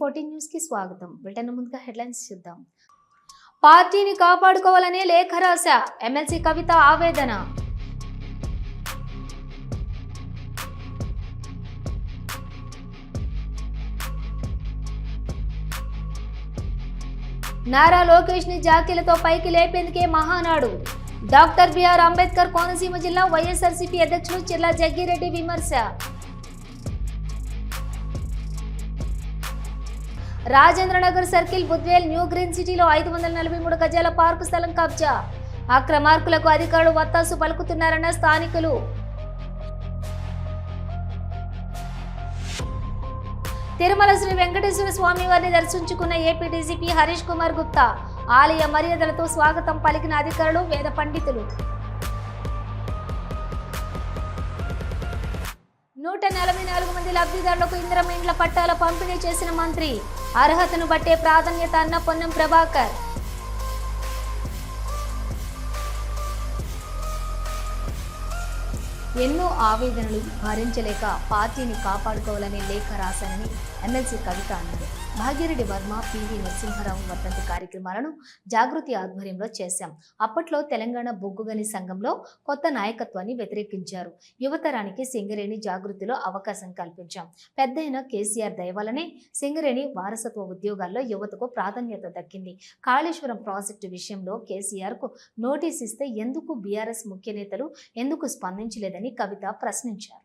Fourteen న్యూస్కి స్వాగతం. Britain ముందుగా హెడ్లైన్స్ చూద్దాం. పార్టీని కాపాడుకోవాలనే లేఖ రాశ ఎమ్మెల్సీ కవిత ఆవేదన. నారా లోకేష్ని జాకీలతో పైకి లేపేందుకే మహానాడు. డాక్టర్ బిఆర్ అంబేద్కర్ కోనసీమ జిల్లా వైఎస్ఆర్సీపీ అధ్యక్షులు చిర్లా జగ్గిరెడ్డి విమర్శ. Rajendranagar circle Budvel new green సిటీలో ఐదు వందల నలభై మూడు గజాల పార్కు స్థలం కబ్జా. అక్రమార్కులకు అధికారులు వత్తాసు పలుకుతున్నారన్న స్థానికులు. తిరుమల శ్రీ వెంకటేశ్వర స్వామి వారిని దర్శించుకున్న ఏపీ డీజీపీ హరీష్ కుమార్ గుప్తా ఆలయ మర్యాదలతో స్వాగతం పలికిన అధికారులు వేద పండితులు. నూట నలభై నాలుగు మంది లబ్ధిదారులకు ఇందిరమ్మ ఇండ్ల పట్టాల పంపిణీ చేసిన మంత్రి అర్హతను బట్టే ప్రాధాన్యత అన్న పొన్నం ప్రభాకర్. ఎన్నో ఆవేదనలు భరించలేక పార్టీని కాపాడుకోవాలనే లేఖ రాశానని ఎమ్మెల్సీ కవిత అన్నారు. భాగ్యరెడ్డి వర్మ పివి నరసింహారావు వర్ధంతి కార్యక్రమాలను జాగృతి ఆధ్వర్యంలో చేశాం. అప్పట్లో తెలంగాణ బొగ్గుగని సంఘంలో కొత్త నాయకత్వాన్ని వ్యతిరేకించారు. యువతరానికి సింగరేణి జాగృతిలో అవకాశం కల్పించాం. పెద్దయిన కేసీఆర్ దయవలనే సింగరేణి వారసత్వ ఉద్యోగాల్లో యువతకు ప్రాధాన్యత దక్కింది. కాళేశ్వరం ప్రాజెక్టు విషయంలో కేసీఆర్కు నోటీస్ ఇస్తే ఎందుకు బీఆర్ఎస్ ముఖ్య నేతలు ఎందుకు స్పందించలేదని కవిత ప్రశ్నించారు.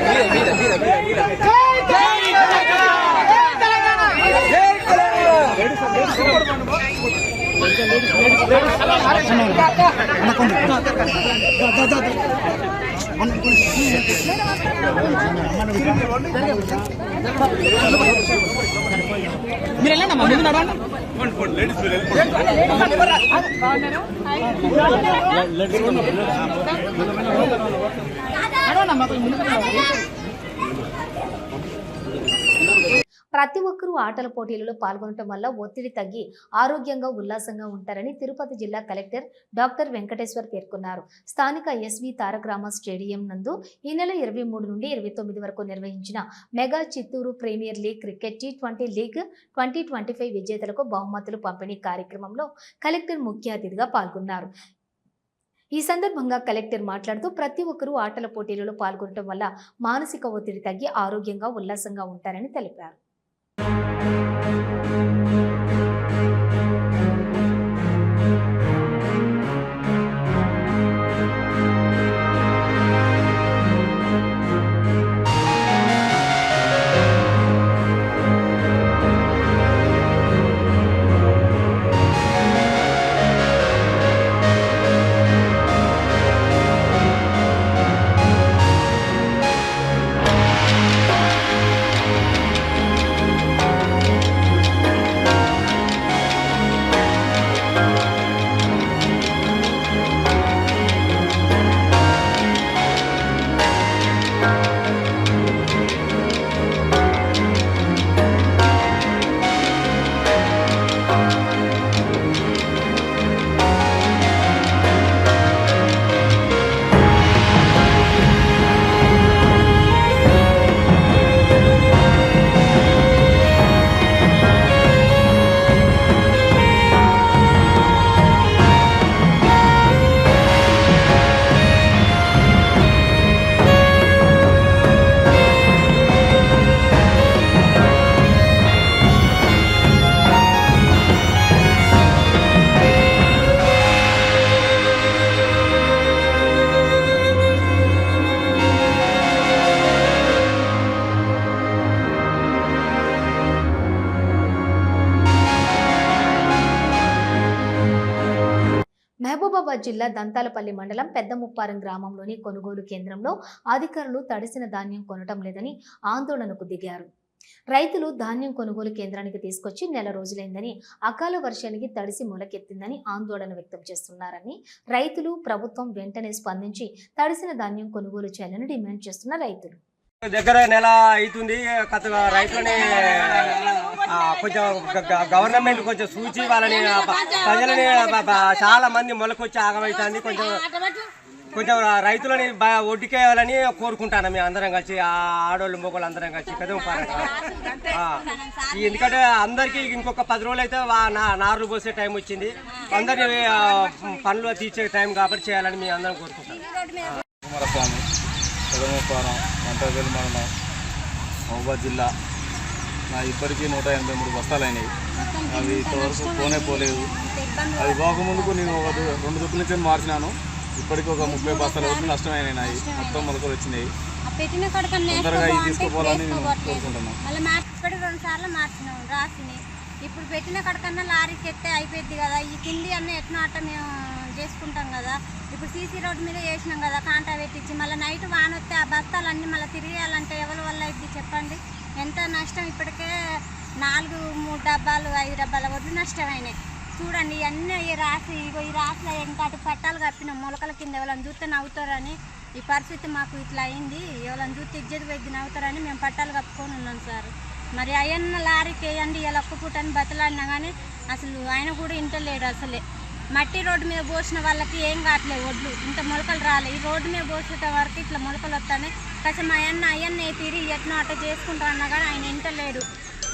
మీరు వెళ్ళండి అమ్మా. ముందు నడవండి నడవండి అమ్మా కొంచెం ప్రతి ఒక్కరూ ఆటల పోటీలలో పాల్గొనటం వల్ల ఒత్తిడి తగ్గి ఆరోగ్యంగా ఉల్లాసంగా ఉంటారని తిరుపతి జిల్లా కలెక్టర్ డాక్టర్ వెంకటేశ్వర్ పేర్కొన్నారు. స్థానిక ఎస్వి తారకరామ స్టేడియం నందు ఈ నెల ఇరవై మూడు నుండి ఇరవై తొమ్మిది వరకు నిర్వహించిన mega Chittoor premier league cricket T twenty league twenty twenty five విజేతలకు బహుమతులు పంపిణీ కార్యక్రమంలో కలెక్టర్ ముఖ్య అతిథిగా పాల్గొన్నారు. ఈ సందర్భంగా కలెక్టర్ మాట్లాడుతూ ప్రతి ఒక్కరూ ఆటల పోటీలలో పాల్గొనడం వల్ల మానసిక ఒత్తిడి తగ్గి ఆరోగ్యంగా ఉల్లాసంగా ఉంటారని తెలిపారు. Música జిల్లా దంతాలపల్లి మండలం పెద్దముప్పారం గ్రామంలోని కొనుగోలు కేంద్రంలో అధికారులు తడిసిన ధాన్యం కొనటం లేదని ఆందోళనకు దిగారు. రైతులు ధాన్యం కొనుగోలు కేంద్రానికి తీసుకొచ్చి నెల రోజులైందని అకాల వర్షానికి తడిసి మొలకెత్తిందని ఆందోళన వ్యక్తం చేస్తున్నారని రైతులు ప్రభుత్వం వెంటనే స్పందించి తడిసిన ధాన్యం కొనుగోలు చేయాలని డిమాండ్ చేస్తున్న రైతులు. దగ్గర నెల అవుతుంది. రైతులని కొంచెం గవర్నమెంట్ కొంచెం సూచి వాళ్ళని ప్రజలని చాలా మంది మొలకొచ్చి ఆగమవుతుంది. కొంచెం కొంచెం రైతులని ఒడ్డుకేయాలని కోరుకుంటాను మేము అందరం కలిసి ఆడవాళ్ళు ఆడోళ్ళు మొగోళ్ళు అందరం కలిసి. పెద్ద ఎందుకంటే అందరికీ ఇంకొక పది రోజులు అయితే నారు పోసే టైం వచ్చింది. అందరినీ పనులు తీర్చే టైం కాబట్టి చేయాలని మేము అందరం కోరుకుంటాం. కుమారస్వామి పెదమపారం మంటగల్ మండలం మహబూబాద్ జిల్లా. నా ఇప్పటికీ నూట ఎనభై మూడు బస్తాలు అయినాయి అవి ఇంతవరకు పోనే పోలేదు. అవి పోకముందుకు నేను ఒక రెండు దుప్పుల నుంచి మార్చినాను. ఇప్పటికి ఒక ముప్పై బస్తాల వరకు నష్టమైనాయి. నాయి మొత్తం మొలకలు వచ్చినాయి. ఆ పెట్టిన తొందరగా ఇది తీసుకుపోవాలని నేను కోరుకుంటున్నాను మళ్ళీ రెండు సార్లు ఇప్పుడు పెట్టిన కడకన్నా లారీకి ఎత్తే అయిపోయింది కదా. ఈ కింది అన్న ఎట్లా అట్ట మేము చేసుకుంటాం కదా. ఇప్పుడు సీసీ రోడ్డు మీద వేసినాం కదా కాంటా పెట్టించి. మళ్ళీ నైట్ వాన వస్తే ఆ బస్తాలన్నీ మళ్ళీ తిరిగేయాలంటే ఎవరి వల్ల ఇది చెప్పండి? ఎంత నష్టం ఇప్పటికే నాలుగు మూడు డబ్బాలు ఐదు డబ్బాల వడ్లు నష్టమైనాయి. చూడండి ఇవన్నీ ఈ రాసి ఇగో ఈ రాసులో ఇంకా అటు పట్టాలు కప్పిన. మొలకల కింద ఎవరైనా చూస్తే నవ్వుతారని. ఈ పరిస్థితి మాకు ఇట్లా అయింది. ఎవరైనా చూస్తే ఇజ్జతి పెద్ద నవ్వుతారని మేము పట్టాలు కప్పుకొని ఉన్నాం సార్. మరి అయ్యన్న లారీకి వేయండి ఇలా ఒక్క పూట అని బతలాడినా కానీ అసలు ఆయన కూడా ఇంటలేడు అసలే. మట్టి రోడ్డు మీద పోసిన వాళ్ళకి ఏం కావట్లేదు ఒడ్లు. ఇంత మొలకలు రాలే. ఈ రోడ్డు మీద పోసేట వరకు ఇట్లా మొలకలు వస్తాయి కాస్త మా అన్న అయ్యన్న తిరిగి ఎట్లా అట్ట చేసుకుంటా అన్నా కానీ ఆయన ఇంటలేడు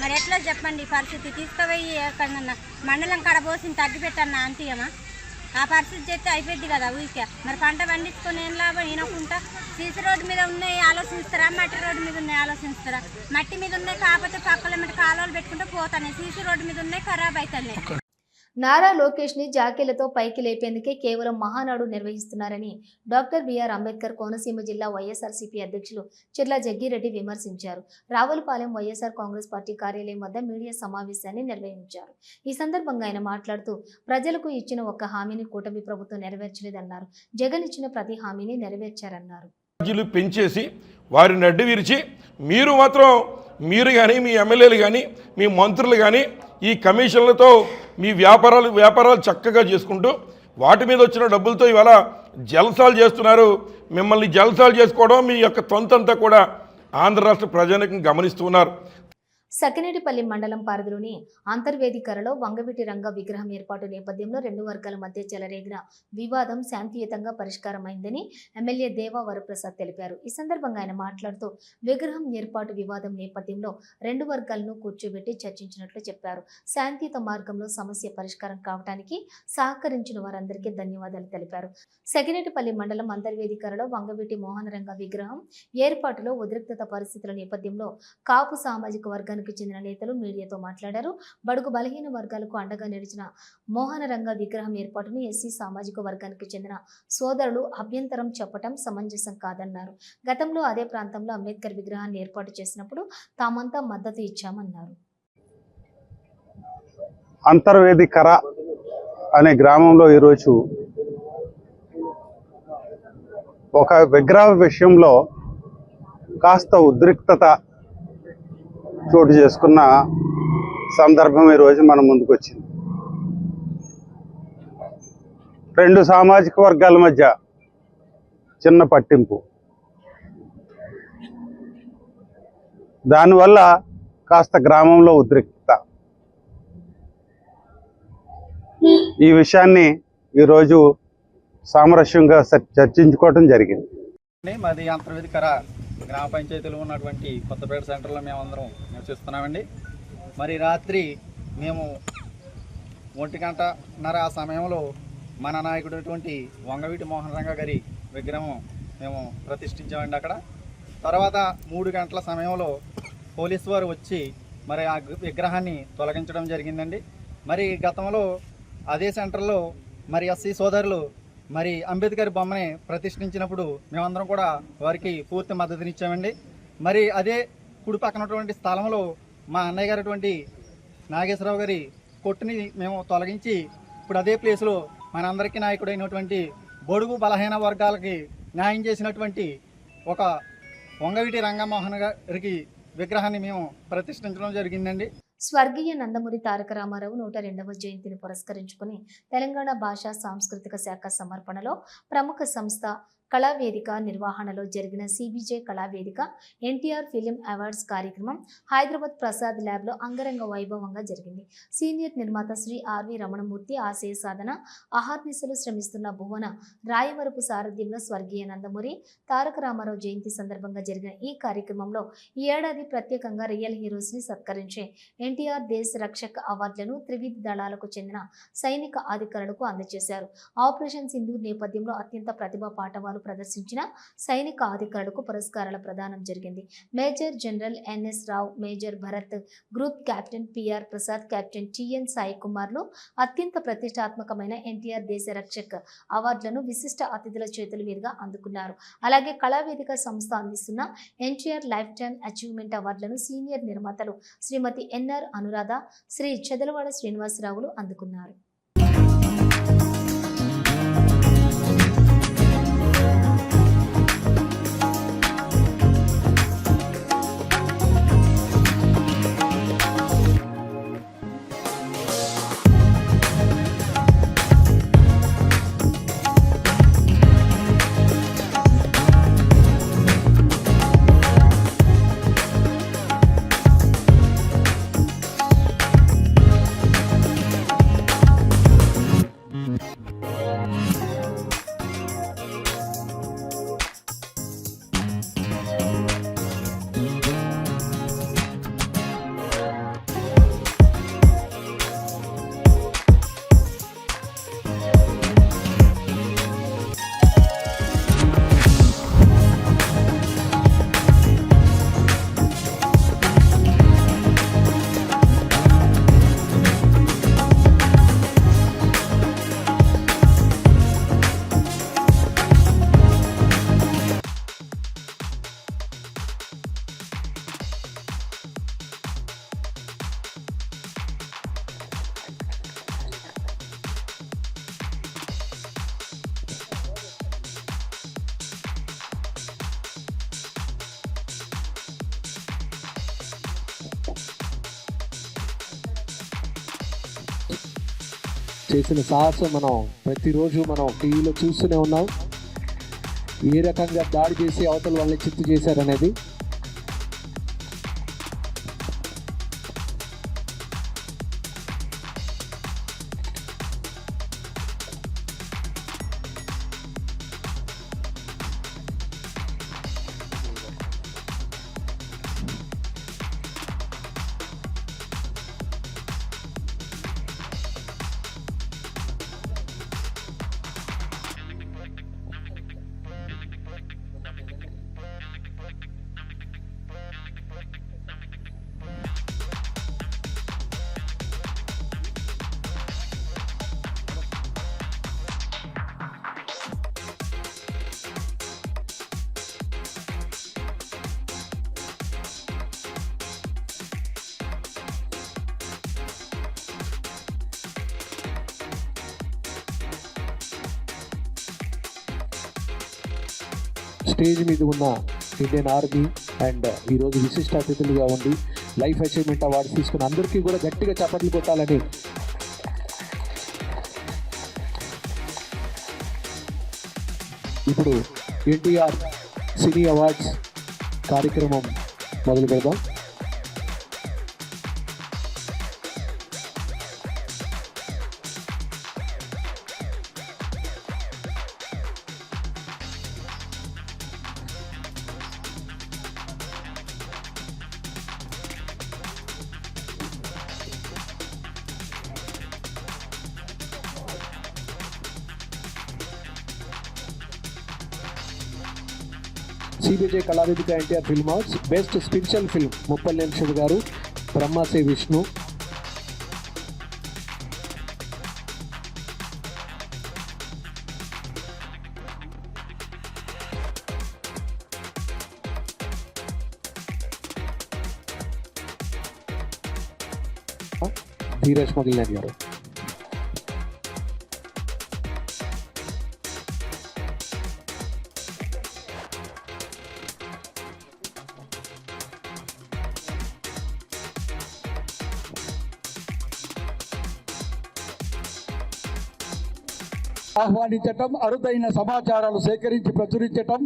మరి ఎట్లా చెప్పండి ఈ పరిస్థితి? తీసుకుపోయి ఎక్కడన్నా మండలం కాడ పోసి తగ్గిపెట్టన్నా అంతేమా ఆ పరిస్థితి చేస్తే అయిపోద్ది కదా ఊరికే. మరి పంట పండించుకొని ఏం లాభం? ఈనకుంటా సీసీ రోడ్డు మీద ఉన్నాయి ఆలోచిస్తారా? మట్టి రోడ్డు మీద ఉన్నాయి ఆలోచిస్తారా? మట్టి మీద ఉన్నాయి కాకపోతే పక్కల మీద కాలువలు పెట్టుకుంటే పోతాయి సీసీ రోడ్డు మీద ఉన్నాయి ఖరాబ్ అవుతున్నాయి నారా లోకేష్ని జాకీలతో పైకి లేపేందుకే కేవలం మహానాడు నిర్వహిస్తున్నారని డాక్టర్ బిఆర్ అంబేద్కర్ కోనసీమ జిల్లా వైఎస్ఆర్సీపీ అధ్యక్షులు చిర్ల జగ్గిరెడ్డి విమర్శించారు. రావులపాలెం వైఎస్ఆర్ కాంగ్రెస్ పార్టీ కార్యాలయం వద్ద మీడియా సమావేశాన్ని నిర్వహించారు. ఈ సందర్భంగా ఆయన మాట్లాడుతూ ప్రజలకు ఇచ్చిన ఒక్క హామీని కూటమి ప్రభుత్వం నెరవేర్చలేదన్నారు. జగన్ ఇచ్చిన ప్రతి హామీని నెరవేర్చారన్నారు. ఛార్జీలు పెంచేసి వారిని అడ్డు విరిచి మీరు మాత్రం మీరు కానీ మీ ఎమ్మెల్యేలు కానీ మీ మంత్రులు కానీ ఈ కమిషన్లతో మీ వ్యాపారాలు వ్యాపారాలు చక్కగా చేసుకుంటూ వాటి మీద వచ్చిన డబ్బులతో ఇవాళ జలసాలు చేస్తున్నారు. మిమ్మల్ని జలసాలు చేసుకోవడం మీ యొక్క తొంతంతా కూడా ఆంధ్ర రాష్ట్ర ప్రజానికం గమనిస్తున్నారు సకినేటిపల్లి మండలం పరిధిలోని అంతర్వేదికరలో వంగవీటి రంగ విగ్రహం ఏర్పాటు నేపథ్యంలో రెండు వర్గాల మధ్య చెలరేగిన వివాదం శాంతియుతంగా పరిష్కారమైందని ఎమ్మెల్యే దేవా వరప్రసాద్ తెలిపారు. ఈ సందర్భంగా ఆయన మాట్లాడుతూ విగ్రహం ఏర్పాటు వివాదం నేపథ్యంలో రెండు వర్గాలను కూర్చోబెట్టి చర్చించినట్లు చెప్పారు. శాంతియుత మార్గంలో సమస్య పరిష్కారం కావడానికి సహకరించిన వారందరికీ ధన్యవాదాలు తెలిపారు. సకినేటిపల్లి మండలం అంతర్వేదికరలో వంగవీటి మోహనరంగ విగ్రహం ఏర్పాటులో ఉద్రిక్తత పరిస్థితుల నేపథ్యంలో కాపు సామాజిక వర్గానికి చెందిన నేతలు మీడియాతో మాట్లాడారు. బడుగు బలహీన వర్గాలకు అండగా నిలిచిన మోహన రంగ విగ్రహం ఏర్పాటును ఎస్సీ సామాజిక వర్గానికి చెందిన సోదరులు అభ్యంతరం చెప్పటం సమంజసం కాదన్నారు. గతంలో అదే ప్రాంతంలో అంబేద్కర్ విగ్రహాన్ని ఏర్పాటు చేసినప్పుడు తామంతా మద్దతు ఇచ్చామన్నారు. అంతర్వేదికర అనే గ్రామంలో ఈరోజు ఒక విగ్రహ విషయంలో కాస్త ఉద్రిక్తత చోటు చేసుకున్న సందర్భం ఈరోజు మన ముందుకు వచ్చింది. రెండు సామాజిక వర్గాల మధ్య చిన్న పట్టింపు. దానివల్ల కాస్త గ్రామంలో ఉద్రిక్తత ఈ విషయాన్ని ఈరోజు సామరస్యంగా చర్చించుకోవటం జరిగింది. మాది అంతర్వేదికర గ్రామ పంచాయతీలో ఉన్నటువంటి కొత్తపేట సెంటర్లో మేమందరం నివసిస్తున్నామండి. మరి రాత్రి మేము ఒంటి గంటన్నర ఆ సమయంలో మన నాయకుడైనటువంటి వంగవీటి మోహన్ రంగ గారి విగ్రహం మేము ప్రతిష్ఠించామండి అక్కడ. తర్వాత మూడు గంటల సమయంలో పోలీసు వారు వచ్చి మరి ఆ విగ్రహాన్ని తొలగించడం జరిగిందండి. మరి గతంలో అదే సెంటర్లో మరి ఎస్సీ సోదరులు మరి అంబేద్కర్ బొమ్మని ప్రతిష్ఠించినప్పుడు మేమందరం కూడా వారికి పూర్తి మద్దతునిచ్చామండి మరి అదే కుడి పక్కనటువంటి స్థలంలో మా అన్నయ్య గారటువంటి నాగేశ్వరరావు గారి కొట్టుని మేము తొలగించి ఇప్పుడు అదే ప్లేస్లో మనందరికీ నాయకుడైనటువంటి బడుగు బలహీన వర్గాలకి న్యాయం చేసినటువంటి ఒక వంగవీటి రంగమోహన్ గారికి విగ్రహాన్ని మేము ప్రతిష్ఠించడం జరిగిందండి. స్వర్గీయ నందమూరి తారక రామారావు నూట రెండవ జయంతిని పురస్కరించుకుని తెలంగాణ భాషా సాంస్కృతిక శాఖ సమర్పణలో ప్రముఖ సంస్థ కళావేదిక నిర్వహణలో జరిగిన CBJ Kalavedika NTR film awards కార్యక్రమం హైదరాబాద్ ప్రసాద్ ల్యాబ్లో అంగరంగ వైభవంగా జరిగింది. సీనియర్ నిర్మాత శ్రీ ఆర్వి రమణమూర్తి ఆశయ సాధన అహార్నిశలు శ్రమిస్తున్న భువన రాయవరపు సారథ్యంలో స్వర్గీయ నందమూరి తారక రామారావు జయంతి సందర్భంగా జరిగిన ఈ కార్యక్రమంలో ఈ ఏడాది ప్రత్యేకంగా రియల్ హీరోస్ని సత్కరించే ఎన్టీఆర్ దేశ రక్షక్ అవార్డులను త్రివిధ దళాలకు చెందిన సైనిక అధికారులకు అందజేశారు. ఆపరేషన్ సింధు నేపథ్యంలో అత్యంత ప్రతిభా పాఠవాలు ప్రదర్శించిన సైనిక అధికారులకు పురస్కారాల ప్రదానం జరిగింది. Major general NS Rao major Bharat group captain PR Prasad captain TN Sai కుమార్లు అత్యంత ప్రతిష్టాత్మకమైన ఎన్టీఆర్ దేశ రక్షక్ అవార్డులను విశిష్ట అతిథుల చేతుల మీదుగా అందుకున్నారు. అలాగే కళావేదిక సంస్థ అందిస్తున్న ఎన్టీఆర్ లైఫ్ టైమ్ అచీవ్మెంట్ అవార్డులను సీనియర్ నిర్మాతలు శ్రీమతి ఎన్ఆర్ అనురాధ శ్రీ చెదలవాడ శ్రీనివాసరావులు అందుకున్నారు. చేసిన సాహసం మనం ప్రతిరోజు మనం టీవీలో చూస్తూనే ఉన్నాం. ఏ రకంగా దాడి చేసి అవతల వాళ్ళని చిత్తు చేశారనేది స్టేజ్ మీద ఉన్న ఇండియన్ ఆర్మీ అండ్ ఈరోజు విశిష్ట అతిథులుగా ఉండి లైఫ్ అచీవ్మెంట్ అవార్డు తీసుకున్న అందరికీ కూడా గట్టిగా చప్పట్లు కొట్టాలని ఇప్పుడు ఎన్టీఆర్ సినీ అవార్డ్స్ కార్యక్రమం మొదలు పెడదాం CBJ Kalavedika NTR film house. Best spiritual film. Muppal Siva గారు. బ్రహ్మాసే విష్ణు. ధీరజ్ మొదలైన గారు. ఆహ్వానించటం అరుదైన సమాచారాలు సేకరించి ప్రచురించటం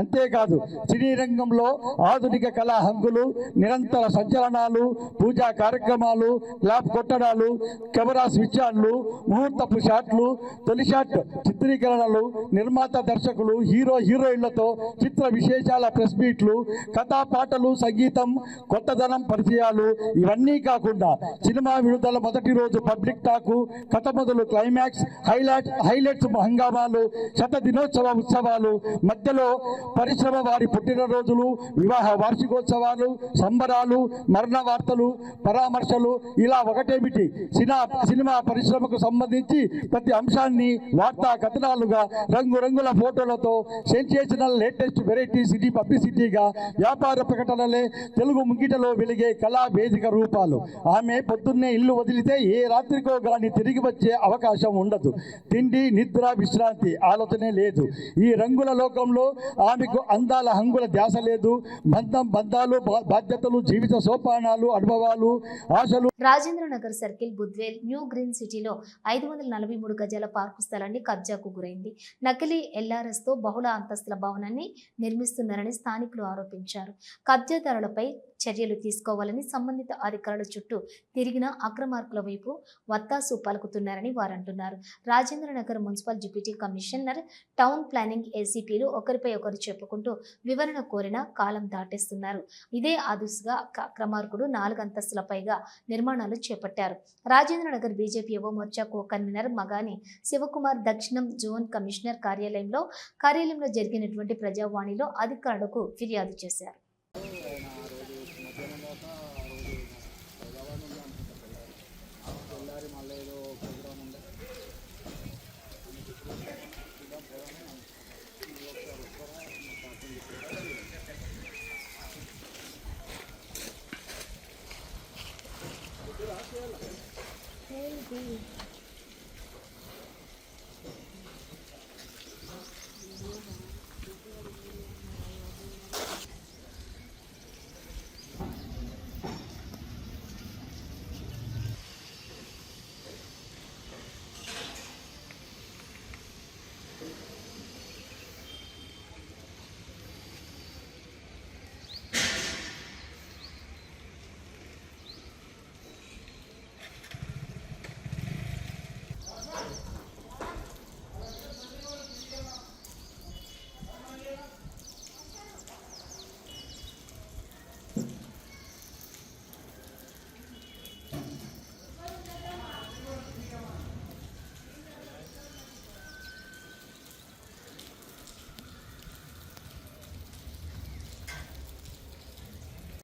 అంతేకాదు సినీ రంగంలో ఆధునిక కళా హంగులు నిరంతర సంచలనాలు పూజా కార్యక్రమాలు ల్యాబ్ కొట్టడాలు కెమెరా స్విచ్ ఆన్లు ముహూర్తపు షాట్లు తొలి షాట్ చిత్రీకరణలు నిర్మాత దర్శకులు హీరో హీరోయిన్లతో చిత్ర విశేషాల ప్రెస్ మీట్లు కథా పాటలు సంగీతం కొత్తదనం పరిచయాలు ఇవన్నీ కాకుండా సినిమా విడుదల మొదటి రోజు పబ్లిక్ టాకు కథ మొదలు క్లైమాక్స్ హైలైట్ హైలైట్స్ హంగామాలు శత దినోత్సవ ఉత్సవాలు మధ్యలో పరిశ్రమ వారి పుట్టినరోజులు వివాహ వార్షికోత్సవాలు సంబరాలు మరణ వార్తలు పరామర్శలు ఇలా ఒకటేమిటి? సినిమా సినిమా పరిశ్రమకు సంబంధించి ప్రతి అంశాన్ని వార్తా కథనాలుగా రంగురంగుల ఫోటోలతో సెన్సేషనల్ లేటెస్ట్ వెరైటీ సిటీ పబ్లిసిటీగా వ్యాపార ప్రకటనలే తెలుగు ముంగిటలో వెలిగే కళా వేదిక రూపాలు. ఆమె పొద్దున్నే ఇల్లు వదిలితే ఏ రాత్రికో గాని తిరిగి వచ్చే అవకాశం ఉండదు. తిండి నిద్ర విశ్రాంతి ఆలోచనే లేదు. ఈ రంగుల లోకంలో ఆమెకు అందాల హంగుల ధ్యాస లేదు. బంధం బంధాలు బాధ్యతలు జీవిత సోపానాలు అనుభవాలు ఆశలు. Rajendra Nagar circle Budvel new green సిటీలో ఐదు వందల నలభై మూడు గజాల పార్కు స్థలాన్ని కబ్జాకు గురైంది. నకిలీ ఎల్ఆర్ఎస్తో బహుళ అంతస్తుల భవనాన్ని నిర్మిస్తున్నారని స్థానికులు ఆరోపించారు. కబ్జాదారులపై చర్యలు తీసుకోవాలని సంబంధిత అధికారుల చుట్టూ తిరిగిన అక్రమార్కుల వైపు వత్తాసు పలుకుతున్నారని వారు అంటున్నారు municipal deputy commissioner town planning ఏసీపీలు ఒకరిపై ఒకరు చెప్పుకుంటూ వివరణ కోరిన కాలం దాటేస్తున్నారు. ఇదే ఆదుసుగా అక్రమార్కుడు నాలుగు అంతస్తుల పైగా నిర్మాణాలు చేపట్టారు. Rajendranagar BJP Yuva Morcha co convener Magani Shivakumar దక్షిణం జోన్ కమిషనర్ కార్యాలయంలో కార్యాలయంలో జరిగినటువంటి ప్రజావాణిలో అధికారులకు ఫిర్యాదు చేశారు.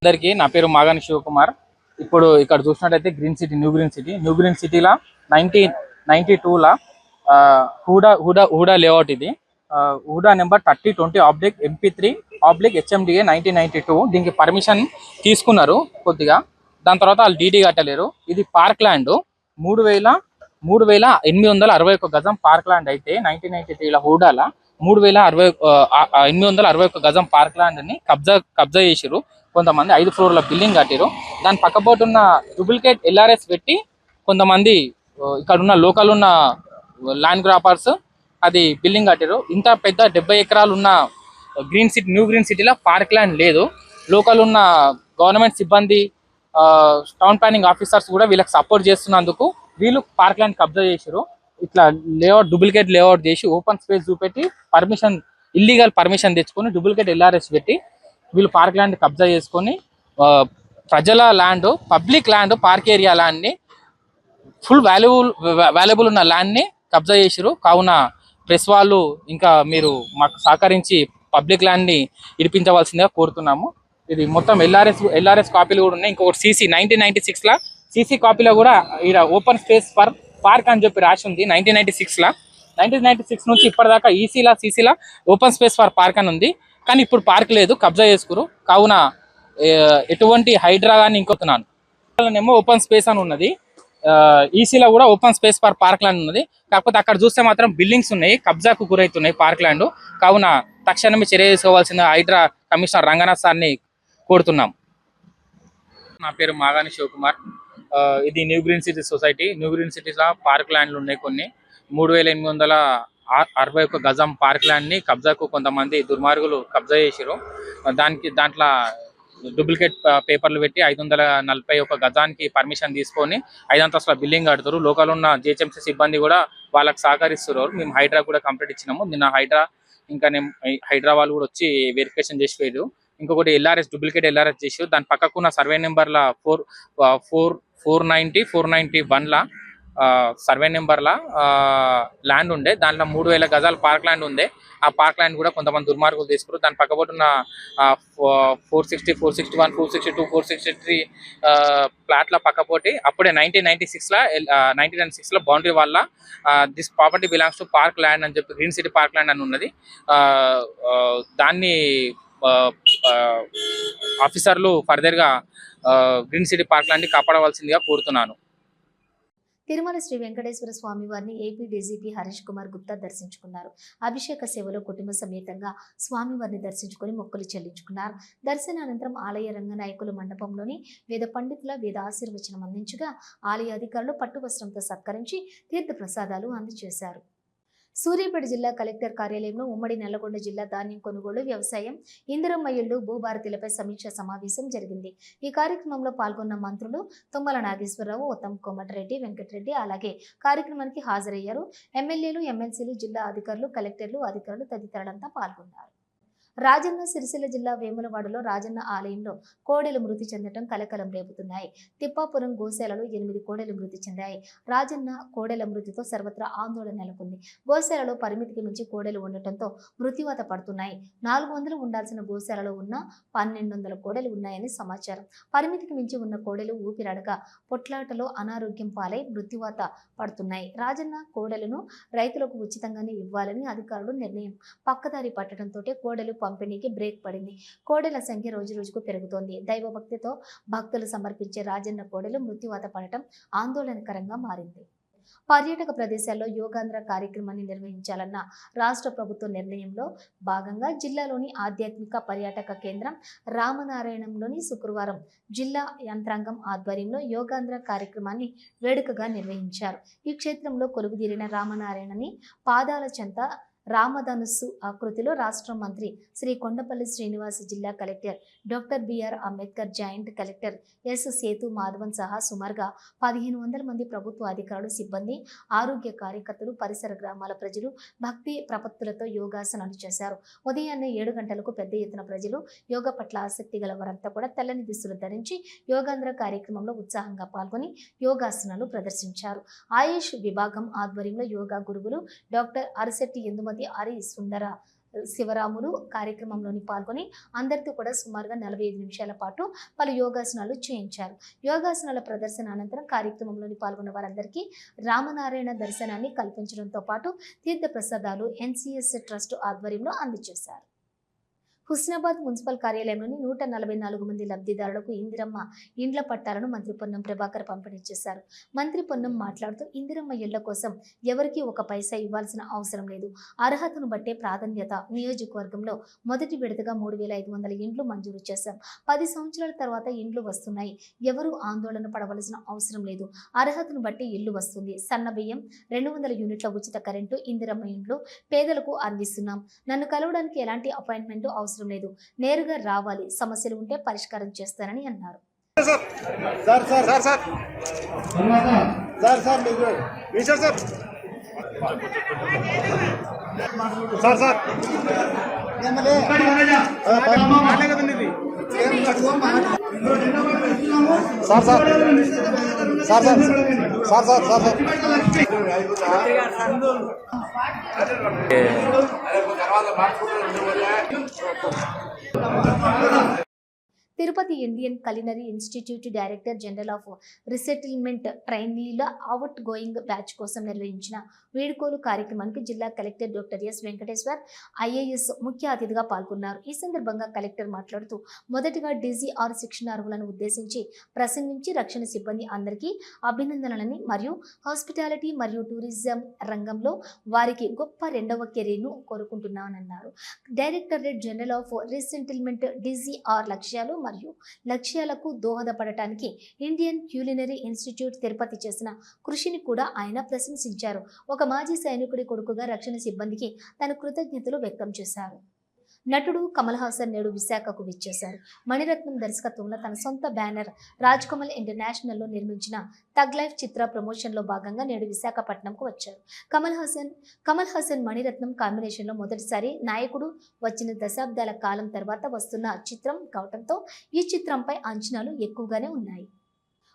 అందరికీ నా పేరు మాగాని శివకుమార్. ఇప్పుడు ఇక్కడ చూసినట్టయితే green city new green city new green సిటీలా నైన్టీన్ నైన్టీ టూలా హూడా హూడా హూడా లేఅవుట్ ఇది. ఆ, HUDA number thirty twenty oblique MP three oblique HMDA nineteen ninety two దీనికి పర్మిషన్ తీసుకున్నారు కొద్దిగా. దాని తర్వాత వాళ్ళు డీడీ కట్టలేరు. ఇది పార్క్ ల్యాండ్ మూడు వేల మూడు వేల ఎనిమిది వందల అరవై ఒక గజం పార్క్ ల్యాండ్ అయితే నైన్టీన్ నైన్టీ త్రీలో హూడాల మూడు వేల అరవై ఎనిమిది వందల అరవై ఒక గజం పార్క్ ల్యాండ్ని కబ్జా కబ్జా చేసిరు కొంతమంది ఐదు ఫ్లోర్ల బిల్డింగ్ కట్టారు దాని పక్కపోటు ఉన్న డూప్లికేట్ ఎల్ఆర్ఎస్ పెట్టి కొంతమంది ఇక్కడ ఉన్న లోకల్ ఉన్న ల్యాండ్ గ్రాపర్స్ అది బిల్డింగ్ కట్టారు ఇంత పెద్ద డెబ్బై ఎకరాలు ఉన్న గ్రీన్ సిటీ న్యూ గ్రీన్ సిటీలో పార్క్ ల్యాండ్ లేదు. లోకల్ ఉన్న గవర్నమెంట్ సిబ్బంది టౌన్ ప్లానింగ్ ఆఫీసర్స్ కూడా వీళ్ళకి సపోర్ట్ చేస్తున్నందుకు వీళ్ళు పార్క్ ల్యాండ్ కబ్జా చేశారు ఇట్లా లేఅవుట్ డూప్లికేట్ లేఅవుట్ చేసి ఓపెన్ స్పేస్ చూపెట్టి పర్మిషన్ ఇల్లీగల్ పర్మిషన్ తెచ్చుకొని డూప్లికేట్ ఎల్ఆర్ఎస్ పెట్టి వీళ్ళు పార్క్ ల్యాండ్ కబ్జా చేసుకొని ప్రజల land public land park area ల్యాండ్ని ఫుల్ వాల్యుబుల్ వాల్యుబుల్ ఉన్న ల్యాండ్ని కబ్జా చేసిరు కావున ప్రెస్ వాళ్ళు ఇంకా మీరు మాకు సహకరించి పబ్లిక్ ల్యాండ్ని ఇడిపించవలసిందిగా కోరుతున్నాము. ఇది మొత్తం ఎల్ఆర్ఎస్ ఎల్ఆర్ఎస్ కాపీలు కూడా ఉన్నాయి. ఇంకొకటి సీసీ నైన్టీన్ నైన్టీ సిక్స్లో. సీసీ కాపీలో కూడా ఇక్కడ ఓపెన్ స్పేస్ ఫర్ పార్క్ అని చెప్పి రాసి ఉంది నైన్టీన్ నైన్టీ సిక్స్లో. నైన్టీన్ నైన్టీ సిక్స్ నుంచి ఇప్పటిదాకా ఈసీలా సీసీలా ఓపెన్ స్పేస్ ఫర్ పార్క్ అని ఉంది. కానీ ఇప్పుడు పార్క్ లేదు కబ్జా చేసుకురు. కావున ఎటువంటి హైడ్రా కానీ ఇంకొతున్నాను ఏమో ఓపెన్ స్పేస్ అని ఉన్నది. ఈసీలో కూడా open space for park land ఉన్నది. కాకపోతే అక్కడ చూస్తే మాత్రం బిల్డింగ్స్ ఉన్నాయి కబ్జాకు గురవుతున్నాయి పార్క్ ల్యాండ్ కావున తక్షణమే చర్య తీసుకోవాల్సిన హైడ్రా కమిషనర్ రంగనాథ్ సార్ని కోరుతున్నాం. నా పేరు మాగాని శివకుమార్. ఇది new green city society new green సిటీస్లో పార్క్ ల్యాండ్లు ఉన్నాయి కొన్ని. మూడు వేల ఎనిమిది వందల అరవై ఒక్క గజం పార్క్ ల్యాండ్ని కబ్జాకు కొంతమంది దుర్మార్గులు కబ్జా చేసిరు దానికి దాంట్లో డూప్లికేట్ పేపర్లు పెట్టి ఐదు వందల నలభై ఒక గజానికి పర్మిషన్ తీసుకొని ఐదు అంతస్తుల బిల్డింగ్ కడుతారు లోకల్ ఉన్న జిహెచ్ఎంసీ సిబ్బంది కూడా వాళ్ళకి సహకరిస్తున్నారు మేము హైడ్రా కూడా కంప్లీట్ ఇచ్చినాము. నిన్న హైడ్రా ఇంకా నేను హైడ్రా వాళ్ళు కూడా వచ్చి వెరిఫికేషన్ చేసి పోయారు ఇంకొకటి ఎల్ఆర్ఎస్ డూప్లికేట్ ఎల్ఆర్ఎస్ చేసి దాని పక్కకున్న survey నెంబర్ల four four four ninety four ninety వన్ల survey నెంబర్లా ల్యాండ్ ఉండే. దాంట్లో మూడు వేల గజాల పార్క్ ల్యాండ్ ఉండే. ఆ పార్క్ ల్యాండ్ కూడా కొంతమంది దుర్మార్గులు తీసుకురు దాని పక్కబోటున్న four sixty four sixty one four sixty two four sixty three ప్లాట్ల పక్కపోటి అప్పుడే నైన్టీన్ నైన్టీ సిక్స్లో నైన్టీన్ నైన్టీ సిక్స్లో బౌండరీ వల్ల this property belongs to park land అని చెప్పి గ్రీన్ సిటీ పార్క్ ల్యాండ్ అని ఉన్నది. ఆ, దాన్ని ఆఫీసర్లు ఫర్దర్గా గ్రీన్ సిటీ పార్క్ ల్యాండ్ని కాపాడవలసిందిగా కోరుతున్నాను. తిరుమల శ్రీ వెంకటేశ్వర స్వామి వారిని ఏపీ డీజీపీ హరీష్ కుమార్ గుప్తా దర్శించుకున్నారు. అభిషేక సేవలో కుటుంబ సమేతంగా స్వామివారిని దర్శించుకుని మొక్కులు చెల్లించుకున్నారు. దర్శనానంతరం ఆలయ రంగ నాయకుల మండపంలోని వేద పండితుల వేద ఆశీర్వచనం అందించగా ఆలయ అధికారులు పట్టు వస్త్రంతో సత్కరించి తీర్థ ప్రసాదాలు అందజేశారు. సూర్యాపేట జిల్లా కలెక్టర్ కార్యాలయంలో ఉమ్మడి నల్లగొండ జిల్లా ధాన్యం కొనుగోలు వ్యవసాయం ఇందిరమ్మ ఇళ్ళు భూభారతిలపై సమీక్ష సమావేశం జరిగింది. ఈ కార్యక్రమంలో పాల్గొన్న మంత్రులు తుమ్మల నాగేశ్వరరావు ఉత్తమ్ కోమటిరెడ్డి వెంకటరెడ్డి అలాగే కార్యక్రమానికి హాజరయ్యారు. ఎమ్మెల్యేలు ఎమ్మెల్సీలు జిల్లా అధికారులు కలెక్టర్లు అధికారులు తదితరులంతా పాల్గొన్నారు. రాజన్న సిరిసిల్ల జిల్లా వేములవాడలో రాజన్న ఆలయంలో కోడెలు మృతి చెందటం కలకలం రేపుతున్నాయి. తిప్పాపురం గోశాలలో ఎనిమిది కోడెలు మృతి చెందాయి. రాజన్న కోడెల మృతితో సర్వత్రా ఆందోళన నెలకొంది. గోశాలలో పరిమితికి మించి కోడెలు ఉండటంతో మృతివాత పడుతున్నాయి. నాలుగు వందలు ఉండాల్సిన గోశాలలో ఉన్న పన్నెండు వందల కోడెలు ఉన్నాయని సమాచారం. పరిమితికి మించి ఉన్న కోడెలు ఊపిరాడక పొట్లాటలో అనారోగ్యం పాలై మృత్యువాత పడుతున్నాయి. రాజన్న కోడెలను రైతులకు ఉచితంగానే ఇవ్వాలని అధికారులు నిర్ణయం పక్కదారి పట్టడంతో కోడెలు పంపిణీకి బ్రేక్ పడింది. కోడెల సంఖ్య రోజు రోజుకు పెరుగుతోంది దైవభక్తితో భక్తులు సమర్పించే రాజన్న కోడెలు మృత్యువాత పడటం ఆందోళనకరంగా మారింది. పర్యాటక ప్రదేశాల్లో యోగాంధ్ర కార్యక్రమాన్ని నిర్వహించాలన్న రాష్ట్ర ప్రభుత్వ నిర్ణయంలో భాగంగా జిల్లాలోని ఆధ్యాత్మిక పర్యాటక కేంద్రం రామనారాయణంలోని శుక్రవారం జిల్లా యంత్రాంగం ఆధ్వర్యంలో యోగాంధ్ర కార్యక్రమాన్ని వేడుకగా నిర్వహించారు. ఈ క్షేత్రంలో కొలువుదీరిన రామనారాయణని పాదాల చెంత రామధనుస్సు ఆకృతిలో రాష్ట్ర మంత్రి శ్రీ కొండపల్లి శ్రీనివాస్ జిల్లా collector doctor BR Ambedkar joint collector S. Sethu Madhavan సహా సుమారుగా పదిహేను వందల మంది ప్రభుత్వ అధికారులు సిబ్బంది ఆరోగ్య కార్యకర్తలు పరిసర గ్రామాల ప్రజలు భక్తి ప్రపత్తులతో యోగాసనాలు చేశారు. ఉదయాన్నే ఏడు గంటలకు పెద్ద ఎత్తున ప్రజలు యోగా పట్ల ఆసక్తి గల వారంతా కూడా తెల్లని దుస్తులు ధరించి యోగాంధ్ర కార్యక్రమంలో ఉత్సాహంగా పాల్గొని యోగాసనాలు ప్రదర్శించారు. ఆయుష్ విభాగం ఆధ్వర్యంలో యోగా గురువులు డాక్టర్ అరిశెట్టి ఎందుమతి అరి సుందర శివరాములు కార్యక్రమంలోని పాల్గొని అందరితో కూడా సుమారుగా నలభై ఐదు నిమిషాల పాటు పలు యోగాసనాలు చేయించారు. యోగాసనాల ప్రదర్శన అనంతరం కార్యక్రమంలోని పాల్గొన్న వారందరికీ రామనారాయణ దర్శనాన్ని కల్పించడంతో పాటు తీర్థ ప్రసాదాలు ఎన్సిఎస్ ట్రస్ట్ ఆధ్వర్యంలో అందజేశారు. హుస్నాబాద్ మున్సిపల్ కార్యాలయంలోని నూట నలభై నాలుగు మంది లబ్ధిదారులకు ఇందిరమ్మ ఇండ్ల పట్టాలను మంత్రి పొన్నం ప్రభాకర్ పంపిణీ చేశారు. మంత్రి పొన్నం మాట్లాడుతూ ఇందిరమ్మ ఇళ్ళ కోసం ఎవరికి ఒక పైసా ఇవ్వాల్సిన అవసరం లేదు. అర్హతను బట్టే ప్రాధాన్యత నియోజకవర్గంలో మొదటి విడతగా మూడు వేల ఐదు వందల ఇండ్లు మంజూరు చేశాం. పది సంవత్సరాల తర్వాత ఇండ్లు వస్తున్నాయి. ఎవరూ ఆందోళన పడవలసిన అవసరం లేదు. అర్హతను బట్టి ఇల్లు వస్తుంది. సన్న బియ్యం రెండు వందల యూనిట్ల ఉచిత కరెంటు ఇందిరమ్మ ఇండ్లు పేదలకు అందిస్తున్నాం. నన్ను కలవడానికి ఎలాంటి అపాయింట్మెంట్ అవసరం లేదు. నేరుగా రావాలి. సమస్యలు ఉంటే పరిష్కారం చేస్తానని అన్నారు. Sir sir. Sir sir. Sir sir sir Tirupati Indian culinary institute director general of resettlement ట్రైనీల out going batch కోసం నిర్వహించిన వీడుకోలు కార్యక్రమానికి జిల్లా collector doctor S Venkateswar IAS ముఖ్య అతిథిగా పాల్గొన్నారు. ఈ సందర్భంగా కలెక్టర్ మాట్లాడుతూ మొదటగా డీజీఆర్ శిక్షణ అర్హులను ఉద్దేశించి ప్రసంగించి రక్షణ సిబ్బంది అందరికీ అభినందనలని మరియు హాస్పిటాలిటీ మరియు టూరిజం రంగంలో వారికి గొప్ప రెండవ కెరీర్ను కోరుకుంటున్నానన్నారు. Directorate general of resettlement DGR లక్ష్యాలు మరియు మరియు లక్ష్యాలకు దోహదపడటానికి ఇండియన్ క్యూలినరీ ఇన్స్టిట్యూట్ తిరుపతి చేసిన కృషిని కూడా ఆయన ప్రశంసించారు. ఒక మాజీ సైనికుడి కొడుకుగా రక్షణ సిబ్బందికి తన కృతజ్ఞతలు వ్యక్తం చేశారు. నటుడు కమల్ హాసన్ నేడు విశాఖకు విచ్చేశారు. మణిరత్నం దర్శకత్వంలో తన సొంత బ్యానర్ రాజ్ కమల్ ఇంటర్నేషనల్లో నిర్మించిన తగ్ లైఫ్ చిత్ర ప్రమోషన్లో భాగంగా నేడు విశాఖపట్నంకు వచ్చారు. కమల్ హాసన్ కమల్ హాసన్ మణిరత్నం కాంబినేషన్లో మొదటిసారి నాయకుడు వచ్చిన దశాబ్దాల కాలం తర్వాత వస్తున్న చిత్రం కావడంతో ఈ చిత్రంపై అంచనాలు ఎక్కువగానే ఉన్నాయి.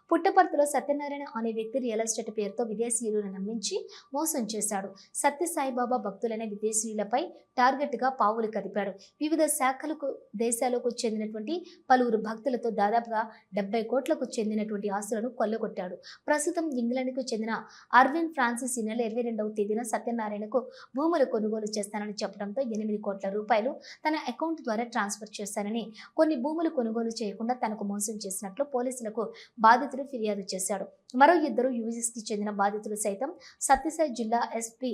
పుట్టపర్తిలో సత్యనారాయణ అనే వ్యక్తి రియల్ ఎస్టేట్ పేరుతో విదేశీయులను నమ్మించి మోసం చేశాడు. సత్యసాయిబాబా భక్తులైన విదేశీయులపై టార్గెట్గా పావులు కదిపాడు. వివిధ శాఖలకు దేశాలకు చెందినటువంటి పలువురు భక్తులతో దాదాపుగా డెబ్బై కోట్లకు చెందినటువంటి ఆస్తులను కొల్లగొట్టాడు. ప్రస్తుతం ఇంగ్లాండ్కు చెందిన అర్విన్ ఫ్రాన్సిస్ ఈ నెల ఇరవై రెండవ తేదీన సత్యనారాయణకు భూములు కొనుగోలు చేస్తానని చెప్పడంతో ఎనిమిది కోట్ల రూపాయలు తన అకౌంట్ ద్వారా ట్రాన్స్ఫర్ చేశానని కొన్ని భూములు కొనుగోలు చేయకుండా తనకు మోసం చేసినట్లు పోలీసులకు బాధితుడు ఫిర్యాదు చేశాడు. మరో ఇద్దరు యూజీస్కి చెందిన బాధితులు సైతం సత్యసాయి జిల్లా ఎస్పీ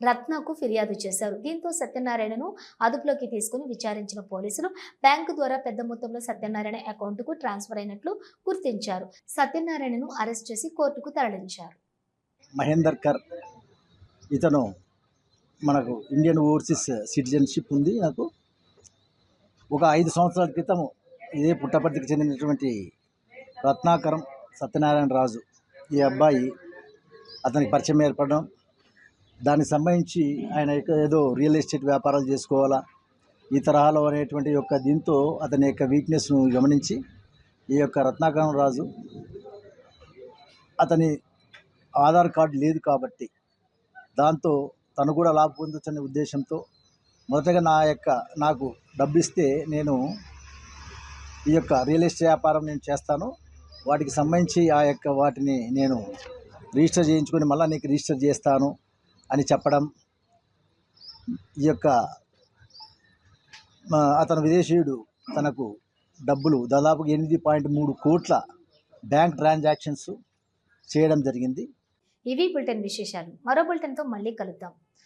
రత్నకు ఫిర్యాదు చేశారు. దీంతో సత్యనారాయణను అదుపులోకి తీసుకుని విచారించిన పోలీసులు బ్యాంకు ద్వారా పెద్ద మొత్తంలో సత్యనారాయణ అకౌంట్కు ట్రాన్స్ఫర్ అయినట్లు గుర్తించారు. సత్యనారాయణను అరెస్ట్ చేసి కోర్టుకు తరలించారు. మహేందర్ కర్ ఇతను మనకు ఇండియన్ ఓవర్సీస్ సిటిజన్షిప్ ఉంది నాకు. ఒక ఐదు సంవత్సరాల క్రితం ఇదే పుట్టపర్తికి చెందినటువంటి రత్నాకరం సత్యనారాయణ రాజు ఈ అబ్బాయి అతనికి పరిచయం ఏర్పడడం. దానికి సంబంధించి ఆయన యొక్క ఏదో రియల్ ఎస్టేట్ వ్యాపారాలు చేసుకోవాలా ఈ తరహాలో అనేటువంటి యొక్క దీంతో అతని యొక్క వీక్నెస్ను గమనించి ఈ యొక్క రత్నాకరం రాజు అతని ఆధార్ కార్డు లేదు కాబట్టి దాంతో తను కూడా లాభ పొందొచ్చనే ఉద్దేశంతో మొదటగా నా యొక్క నాకు డబ్బు ఇస్తే నేను ఈ యొక్క రియల్ ఎస్టేట్ వ్యాపారం నేను చేస్తాను. వాటికి సంబంధించి ఆ యొక్క వాటిని నేను రిజిస్టర్ చేయించుకొని మళ్ళీ నీకు రిజిస్టర్ చేస్తాను అని చెప్పడం ఈ యొక్క అతను విదేశీయుడు తనకు డబ్బులు దాదాపు ఎనిమిది పాయింట్ మూడు కోట్ల బ్యాంక్ ట్రాన్సాక్షన్స్ చేయడం జరిగింది. ఇవి బులెటిన్ విశేషాలు. మరో బులెటిన్తో మళ్ళీ కలుద్దాం.